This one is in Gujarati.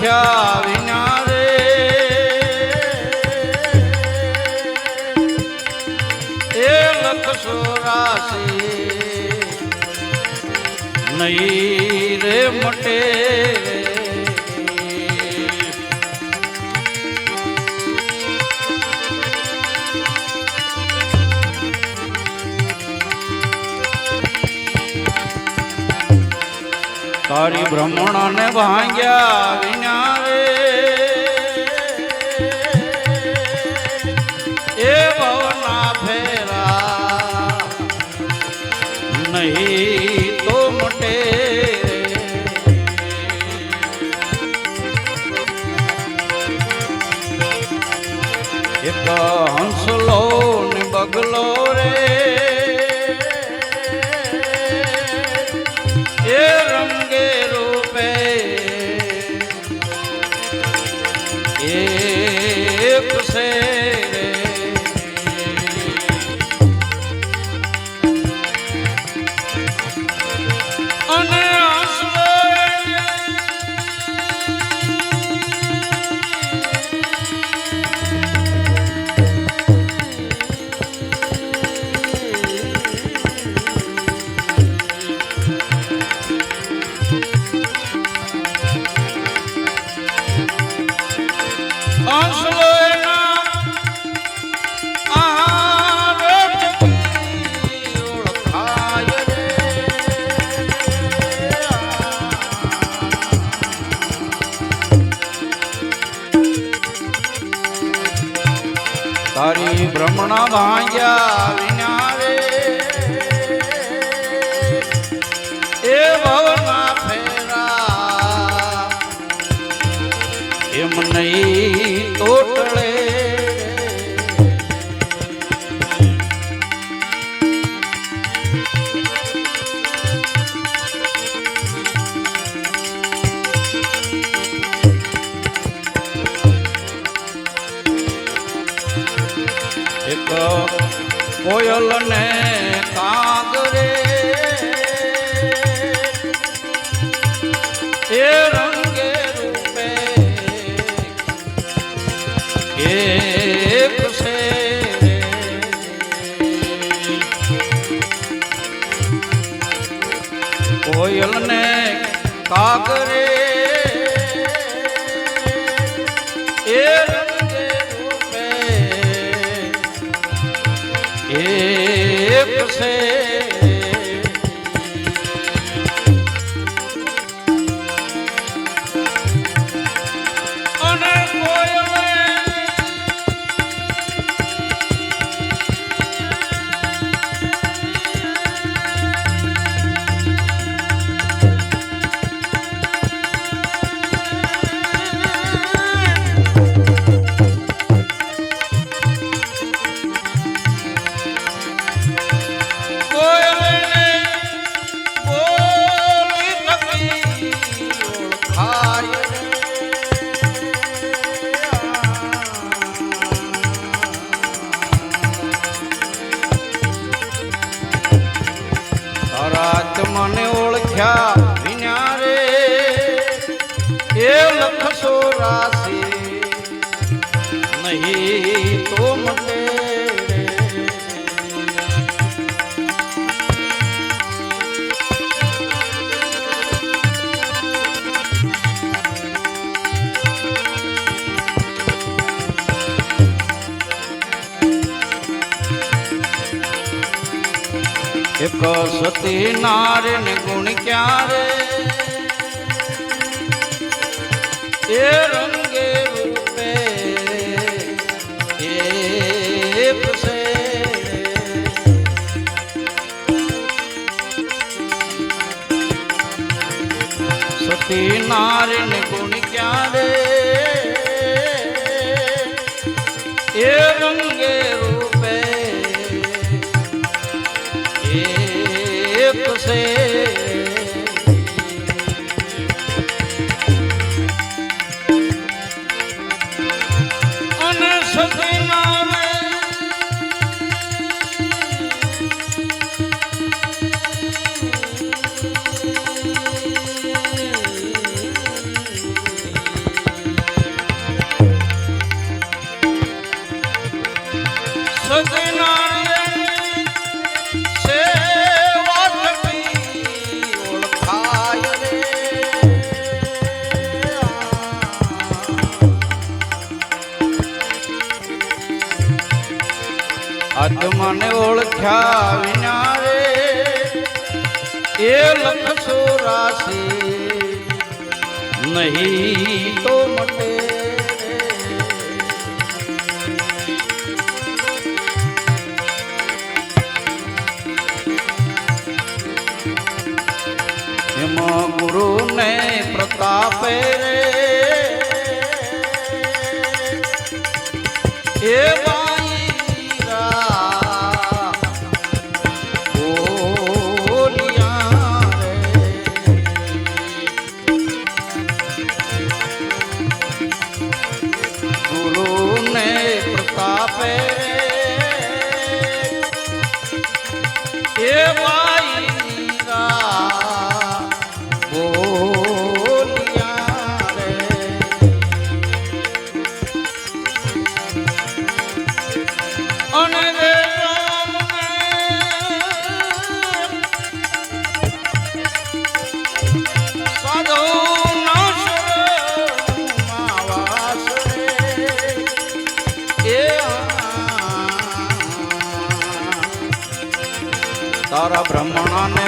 ઓળખ્યા વિના રે. એ લખશો રાશી નહીં રે મટે. તારી બ્રહ્મણને ભાંગ્યા વિના એ ભવના ફેરા નહીં તો મોટે એક હંસલો ને બગલો તારી ભ્રમણા ભાંગ્યા કોયલ ને કાગરે છે અને કોયલે ઓળખ્યા વિના રે. એ લખશો રાશિ નહીં. એક સતી નારી ને ગુણ ક્યારે? એ રંગે રૂપે એક છે. સતી નારી ગુણ ક્યારે? એક આત્માને ઓળખ્યા વિના રે એ લખ સોરાશી નહીં તો મટે એમાં ગુરુને પ્રતાપે રે. એ પ્રતાપે એ બોલિયા રે અને રે રામને સાધુ આ તારા બ્રહ્મણાને વાંગ